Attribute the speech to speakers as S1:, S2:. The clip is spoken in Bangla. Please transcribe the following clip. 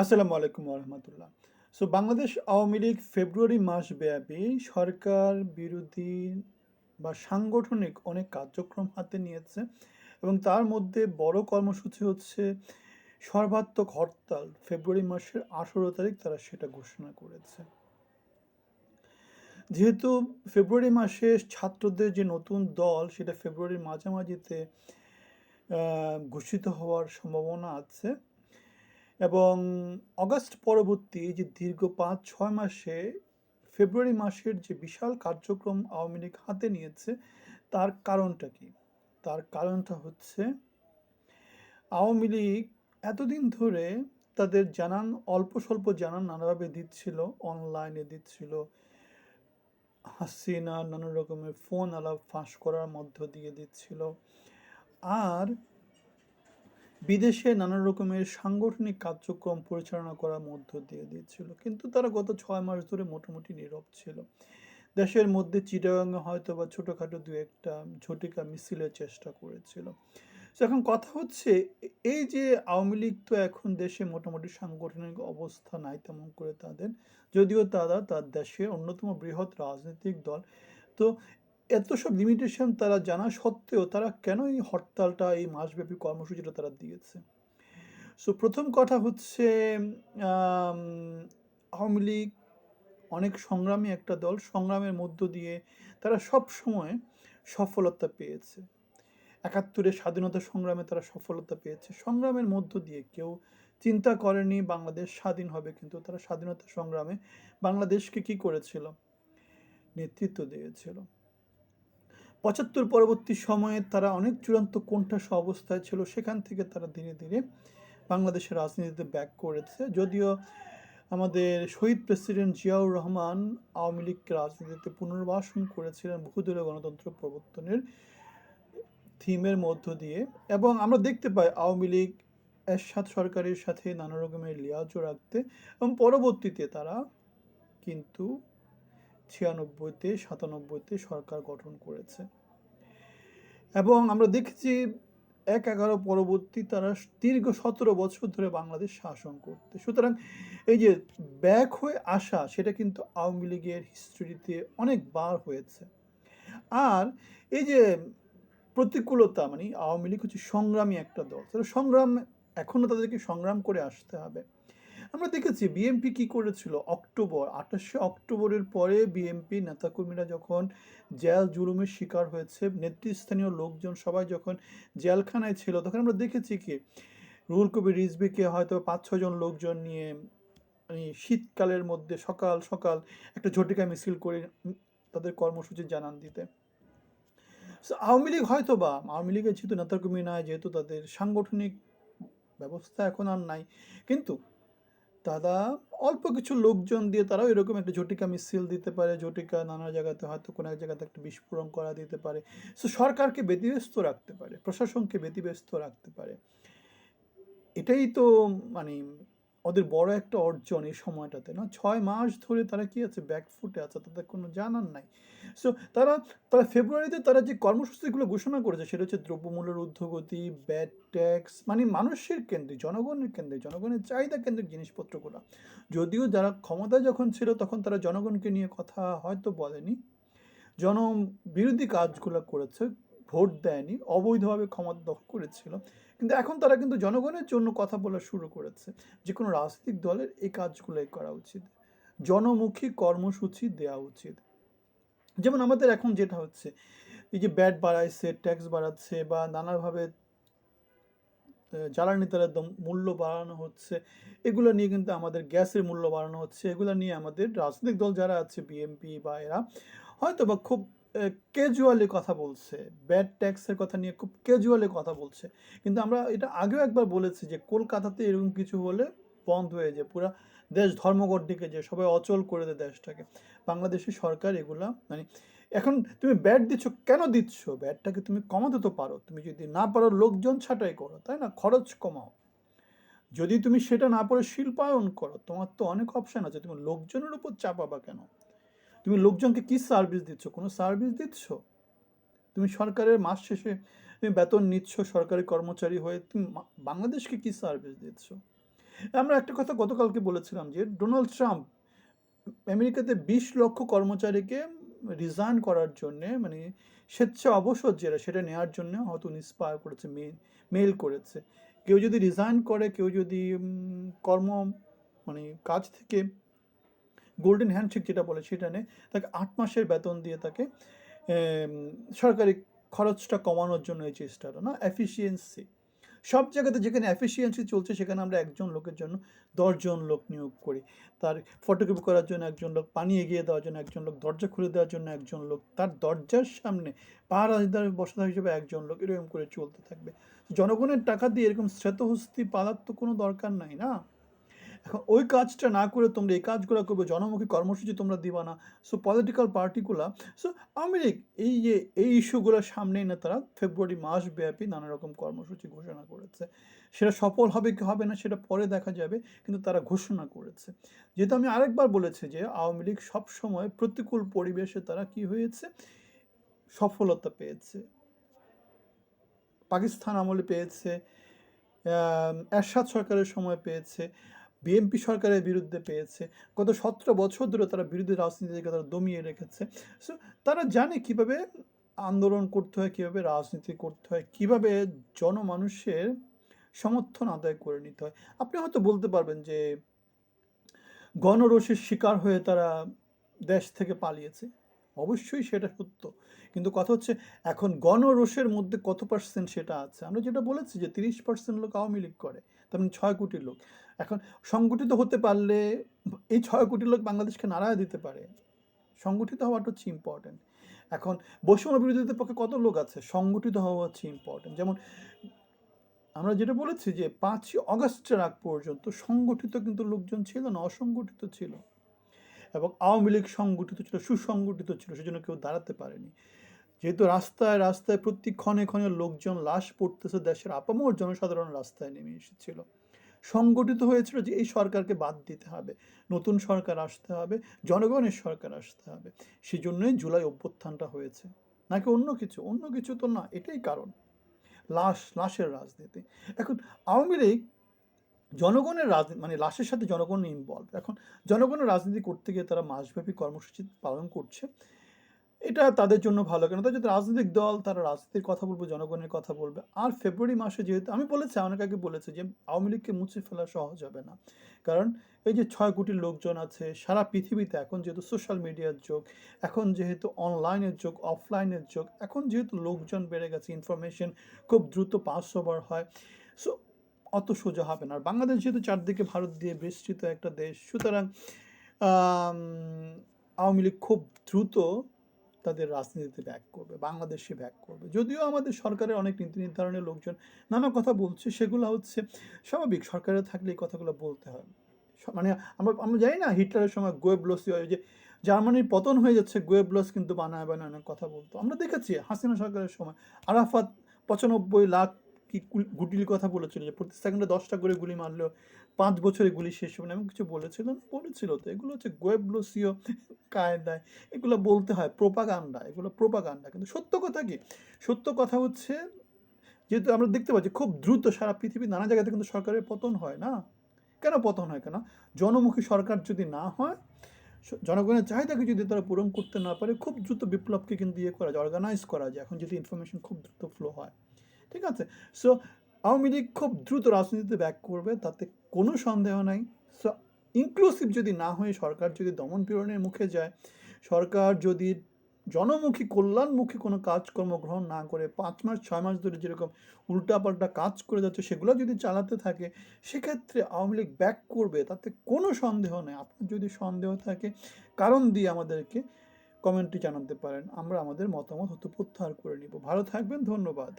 S1: আসসালামু আলাইকুম রহমতুল্লাহ। সো বাংলাদেশ আওয়ামী লীগ ফেব্রুয়ারি মাস ব্যাপী সরকার বিরোধী বা সাংগঠনিক অনেক কার্যক্রম হাতে নিয়েছে এবং তার মধ্যে বড় কর্মসূচি হচ্ছে সর্বাত্মক হরতাল। ফেব্রুয়ারি মাসের আঠেরো তারিখ তারা সেটা ঘোষণা করেছে। যেহেতু ফেব্রুয়ারি মাসে ছাত্রদের যে নতুন দল, সেটা ফেব্রুয়ারির মাঝামাঝিতে ঘোষিত হওয়ার সম্ভাবনা আছে। এবং অগাস্ট পরবর্তী যে দীর্ঘ পাঁচ, ছয় মাসে ফেব্রুয়ারি মাসের যে বিশাল কার্যক্রম আওয়ামী লীগ হাতে নিয়েছে, তার কারণটা কি? তার কারণটা হচ্ছে আওয়ামী লীগ এতদিন ধরে তাদের জানান, অল্প স্বল্প জানান, নানাভাবে দিচ্ছিল, অনলাইনে দিচ্ছিল। হাসিনা নানা রকমের ফোন আলাপ ফাঁস করার মধ্য দিয়ে দিচ্ছিল। আর বিদেশে নানা রকমের সাংগঠনিক কার্যক্রম পরিচালনা করার মধ্য দিয়ে দিচ্ছিল কিন্তু তারা গত ছয় মাস ধরে মোটামুটি নীরব ছিল। দেশের মধ্যে চিটাগাংয়ে হয়তো বা ছোটোখাটো দু একটা ঝটিকা মিছিলের চেষ্টা করেছিল। তো এখন কথা হচ্ছে, এই যে আওয়ামী লীগ তো এখন দেশে মোটামুটি সাংগঠনিক অবস্থা নাই তেমন করে তাদের, যদিও তারা তার দেশের অন্যতম বৃহৎ রাজনৈতিক দল। তো এত সব লিমিটেশন তারা জানা সত্ত্বেও তারা কেন এই হরতালটা, এই মাসব্যাপী কর্মসূচিটা তারা দিয়েছে? সো প্রথম কথা হচ্ছে আওয়ামী লীগ অনেক সংগ্রামী একটা দল, সংগ্রামের মধ্য দিয়ে তারা সব সময় সফলতা পেয়েছে। একাত্তরের স্বাধীনতা সংগ্রামে তারা সফলতা পেয়েছে। সংগ্রামের মধ্য দিয়ে কেউ চিন্তা করেনি বাংলাদেশ স্বাধীন হবে, কিন্তু তারা স্বাধীনতা সংগ্রামে বাংলাদেশকে কি করেছিল? নেতৃত্ব দিয়েছিল। পঁচাত্তর পরবর্তী সময়ে তারা অনেক চূড়ান্ত কোণঠাস অবস্থায় ছিল। সেখান থেকে তারা ধীরে ধীরে বাংলাদেশের রাজনীতিতে ব্যাক করেছে। যদিও আমাদের শহীদ প্রেসিডেন্ট জিয়াউর রহমান আওয়ামী লীগকে রাজনীতিতে পুনর্বাসন করেছিলেন বহুদলীয় গণতন্ত্র প্রবর্তনের থিমের মধ্য দিয়ে। এবং আমরা দেখতে পাই আওয়ামী লীগ, এরশাদ সরকারের সাথে নানা রকমের লিয়াজও রাখতে এবং পরবর্তীতে তারা কিন্তু ছিয়ানব্বইতে, সাতানব্বইতে সরকার গঠন করেছে। এবং আমরা দেখেছি এক এগারো পরবর্তী তারা দীর্ঘ সতেরো বছর ধরে বাংলাদেশ শাসন করতে। সুতরাং এই যে ব্যাক হয়ে আসা, সেটা কিন্তু আওয়ামী লীগের হিস্ট্রিতে অনেকবার হয়েছে। আর এই যে প্রতিকূলতা মানে আওয়ামী লীগ হচ্ছে সংগ্রামী একটা দল। তারা সংগ্রাম, এখনও তাদেরকে সংগ্রাম করে আসতে হবে। আমরা দেখেছি বিএনপি কি করেছিল? অক্টোবর, আঠাশে অক্টোবরের পরে বিএনপি নেতাকর্মীরা যখন জেল জুলুমের শিকার হয়েছে, নেতৃস্থানীয় লোকজন সবাই যখন জেলখানায় ছিল, তখন আমরা দেখেছি কি? রুহুল কবির রিজবিকে হয়তো পাঁচ ছজন লোকজন নিয়ে মানে শীতকালের মধ্যে সকাল সকাল একটা ঝটিকা মিছিল করে তাদের কর্মসূচি জানান দিতে। আওয়ামী লীগ হয়তো বা আওয়ামী লীগের যেহেতু নেতাকর্মী নাই, যেহেতু তাদের সাংগঠনিক ব্যবস্থা এখন আর নাই, কিন্তু তারা অল্প কিছু লোকজন দিয়ে তারাও এরকম একটা ঝটিকা মিছিল দিতে পারে, ঝটিকা নানা জায়গাতে হয়তো কোনো এক জায়গাতে একটা বিস্ফোরণ করা দিতে পারে। সো সরকারকে ব্যতিব্যস্ত রাখতে পারে, প্রশাসনকে ব্যতিব্যস্ত রাখতে পারে। এটাই তো মানে ওদের বড় একটা অর্জন এই সময়টাতে না? ছয় মাস ধরে তারা কি আছে? ব্যাকফুটে আছে, তাদের কোনো জানার নাই। সো তারা তারা ফেব্রুয়ারিতে তারা যে কর্মসূচিগুলো ঘোষণা করেছে, সেটা হচ্ছে দ্রব্যমূল্যের ঊর্ধ্বগতি ব্যাড ট্যাক্স মানে মানুষের কেন্দ্রে জনগণের কেন্দ্রে জনগণের চাহিদা কেন্দ্রিক জিনিসপত্রগুলো। যদিও যারা ক্ষমতায় যখন ছিল, তখন তারা জনগণকে নিয়ে কথা হয়তো বলেনি। জন বিরোধী কাজগুলো করেছে, ভোট দেয়নি, অবৈধভাবে ক্ষমতা দখল করেছিল। কিন্তু এখন তারা কিন্তু জনগণের জন্য কথা বলা শুরু করেছে যে কোনো রাজনৈতিক দলের এই কাজগুলোই করা উচিত। জনমুখী কর্মসূচি দেওয়া উচিত। যেমন আমাদের এখন যেটা হচ্ছে, এই যে ব্যাট বাড়াইছে, ট্যাক্স বাড়াচ্ছে বা নানাভাবে জ্বালানি তেলের মূল্য বাড়ানো হচ্ছে, এগুলো নিয়ে কিন্তু আমাদের গ্যাসের মূল্য বাড়ানো হচ্ছে, এগুলো নিয়ে আমাদের রাজনৈতিক দল যারা আছে, বিএনপি বা এরা হয়তো বা খুব ক্যাজুয়ালি কথা বলছে। ব্যাড ট্যাক্সের কথা নিয়ে খুব ক্যাজুয়ালি কথা বলছে। কিন্তু আমরা এটা আগেও একবার বলেছি যে, কলকাতাতে এরকম কিছু হলে বন্ধ হয়ে যায়। পুরা দেশ ধর্মঘট ডেকে যায়, সবাই অচল করে দেয় দেশটাকে। বাংলাদেশের সরকার এগুলা মানে এখন তুমি ব্যাট দিচ্ছ, কেন দিচ্ছ? ব্যাটটাকে তুমি কমাতে তো পারো। তুমি যদি না পারো, লোকজন ছাটাই করো, তাই না? খরচ কমাও। যদি তুমি সেটা না পারো শিল্পায়ন করো, তোমার তো অনেক অপশান আছে। তুমি লোকজনের উপর চাপাবা কেন? তুমি লোকজনকে কি সার্ভিস দিচ্ছ? কোনো সার্ভিস দিচ্ছ? তুমি সরকারের মাস শেষে তুমি বেতন নিচ্ছ, সরকারি কর্মচারী হয়ে তুমি বাংলাদেশকে কি সার্ভিস দিচ্ছ? আমরা একটা কথা গতকালকে বলেছিলাম যে ডোনাল্ড ট্রাম্প আমেরিকাতে ২০ লক্ষ কর্মচারীকে রিজাইন করার জন্যে মানে স্বেচ্ছা অবসর যেটা, সেটা নেওয়ার জন্য হয়তো ইন্সপায়ার করেছে মেইল মেইল করেছে। কেউ যদি রিজাইন করে, কেউ যদি কর্ম মানে কাজ থেকে গোল্ডেন হ্যান্ডশেক যেটা বলে সেটা নেয় তাকে আট মাসের বেতন দিয়ে তাকে সরকারি খরচটা কমানোর জন্য এই চেষ্টাটা, না? এফিসিয়েন্সি সব জায়গাতে যেখানে এফিসিয়েন্সি চলছে, সেখানে আমরা একজন লোকের জন্য দশজন লোক নিয়োগ করি। তার ফটোকপি করার জন্য একজন লোক, পানি এগিয়ে দেওয়ার জন্য একজন লোক, দরজা খুলে দেওয়ার জন্য একজন লোক, তার দরজার সামনে পাহারাদার বসা হিসেবে একজন লোক, এরকম করে চলতে থাকবে। জনগণের টাকা দিয়ে এরকম শ্রেতহস্তি পালার তো কোনো দরকার নাই, না? ওই কাজটা না করে তোমরা এই কাজগুলো করবে, জনমুখী কর্মসূচি তোমরা দিবা না। সো পলিটিক্যাল পার্টিগুলা সো লীগ এই যে, এই ইস্যুগুলোর সামনেই না তারা ফেব্রুয়ারি মাস ব্যাপী নানা রকম কর্মসূচি ঘোষণা করেছে। সেটা সফল হবে কি হবে না সেটা পরে দেখা যাবে, কিন্তু তারা ঘোষণা করেছে। যেহেতু আমি আরেকবার বলেছি যে, আওয়ামী লীগ সবসময় প্রতিকূল পরিবেশে তারা কি হয়েছে? সফলতা পেয়েছে। পাকিস্তান আমলে পেয়েছে এরশাদ সরকারের সময় পেয়েছে। বিএনপি সরকারের বিরুদ্ধে পেয়েছে, গত সতেরো বছর ধরে তারা বিরোধী রাজনীতিকে তারা দমিয়ে রেখেছে। সো তারা জানে কীভাবে আন্দোলন করতে হয়, কীভাবে রাজনীতি করতে হয়, কীভাবে জনমানুষের সমর্থন আদায় করে নিতে হয়। আপনি হয়তো বলতে পারবেন যে গণরোষের শিকার হয়ে তারা দেশ থেকে পালিয়েছে। অবশ্যই সেটা সত্য। কিন্তু কথা হচ্ছে, এখন গণরোষের মধ্যে কত পার্সেন্ট সেটা আছে? আমরা যেটা বলেছি যে তিরিশ পার্সেন্ট লোক আওয়ামী লীগ করে, তার মানে ছয় কোটি লোক। এখন সংগঠিত হতে পারলে এই ছয় কোটি লোক বাংলাদেশকে নাড়ায় দিতে পারে। সংগঠিত হওয়াটা হচ্ছে ইম্পর্টেন্ট এখন বৈষম্য বিরোধীদের পক্ষে কত লোক আছে? সংগঠিত হওয়া হচ্ছে ইম্পর্টেন্ট যেমন আমরা যেটা বলেছি যে পাঁচই অগস্টের আগ পর্যন্ত সংগঠিত কিন্তু লোকজন ছিল না, অসংগঠিত ছিল। এবং আওয়ামী লীগ সংগঠিত ছিল, সুসংগঠিত ছিল, সেজন্য কেউ দাঁড়াতে পারেনি। যেহেতু রাস্তায় রাস্তায় প্রতি ক্ষণে ক্ষণে লোকজন লাশ পড়তেছে, দেশের আপামর জনসাধারণ রাস্তায় নেমে এসেছিল। সংগঠিত হয়েছিল যে এই সরকারকে বাদ দিতে হবে, নতুন সরকার আসতে হবে, জনগণের সরকার আসতে হবে। সেই জন্যই জুলাই অভ্যুত্থানটা হয়েছে। নাকি অন্য কিছু? অন্য কিছু তো না, এটাই কারণ। লাশ, লাশের রাজনীতি। এখন আওয়ামী লীগ জনগণের রাজনীতি মানে লাশের সাথে জনগণ ইনভলভ এখন জনগণের রাজনীতি করতে গিয়ে তারা মাসব্যাপী কর্মসূচি পালন করছে। এটা তাদের জন্য ভালো, কেন তাদের যদি রাজনৈতিক দল, তারা রাজনীতির কথা বলবে, জনগণের কথা বলবে। আর ফেব্রুয়ারি মাসে যেহেতু, আমি বলেছি, অনেক আগে বলেছে যে আওয়ামী লীগকে মুছে ফেলা সহজ হবে না। কারণ এই যে ছয় কোটি লোকজন আছে, সারা পৃথিবীতে এখন যেহেতু সোশ্যাল মিডিয়ার যুগ, এখন যেহেতু অনলাইনের যুগ অফলাইনের যুগ, এখন যেহেতু লোকজন বেড়ে গেছে ইনফরমেশন খুব দ্রুত পাস ওভার হয় সো অত সোজা হবে না। আর বাংলাদেশ যেহেতু চারদিকে ভারত দিয়ে বিস্তৃত একটা দেশ, সুতরাং আওয়ামী লীগ খুব দ্রুত তাদের রাজনীতিতে ব্যাক করবে, বাংলাদেশে ব্যাক করবে। যদিও আমাদের সরকারের অনেক নীতি নির্ধারণের লোকজন নানা কথা বলছে, সেগুলো হচ্ছে স্বাভাবিক। সরকারে থাকলে এই কথাগুলো বলতে হয়। মানে আমরা আমরা জানি না হিটলারের সময় গোয়েবলসি হয় যে জার্মানির পতন হয়ে যাচ্ছে, গোয়েবলস কিন্তু বানায় বানায় অনেক কথা বলতো। আমরা দেখেছি হাসিনা সরকারের সময় আরাফাত পঁচানব্বই লাখ কি গুলির কথা বলেছিল যে প্রতি সেকেন্ডে দশটা করে গুলি মারলেও পাঁচ বছরে গুলি শেষ হবে না কিছু বলেছিল? বলেছিল তো। এগুলো হচ্ছে গোয়েবলসীয় কায়দায়, এগুলো বলতে হয় প্রোপাগান্ডা, এগুলো প্রোপাগান্ডা। কিন্তু সত্য কথা কি? সত্য কথা হচ্ছে, যেহেতু আমরা দেখতে পাচ্ছি খুব দ্রুত সারা পৃথিবীর নানা জায়গাতে কিন্তু সরকারের পতন হয় না। কেন পতন হয়? কেন? জনমুখী সরকার যদি না হয় জনগণের চাহিদাকে যদি তারা পূরণ করতে না পারে, খুব দ্রুত বিপ্লবকে কিন্তু ইয়ে করা যায় অর্গানাইজ করা যায়। এখন যদি ইনফরমেশন খুব দ্রুত ফ্লো হয়। ঠিক আছে? সো আওয়ামী লীগ খুব দ্রুত রাজনীতিতে ব্যাক করবে, তাতে কোনো সন্দেহ নাই। ইনক্লুসিভ যদি না হয়ে সরকার যদি দমন পীড়নের মুখে যায়, সরকার যদি জনমুখী, কল্যাণমুখী কোনো কাজকর্ম গ্রহণ না করে, পাঁচ মাস, ছয় মাস ধরে যেরকম উল্টাপাল্টা কাজ করে যাচ্ছে, সেগুলো যদি চালাতে থাকে, সেক্ষেত্রে আওয়ামী লীগ ব্যাক করবে, তাতে কোনো সন্দেহ নেই। আপনার যদি সন্দেহ থাকে, কারণ দিয়ে আমাদেরকে কমেন্টে জানাতে পারেন। আমরা আমাদের মতামত হয়তো প্রত্যাহার করে নিব। ভালো থাকবেন, ধন্যবাদ।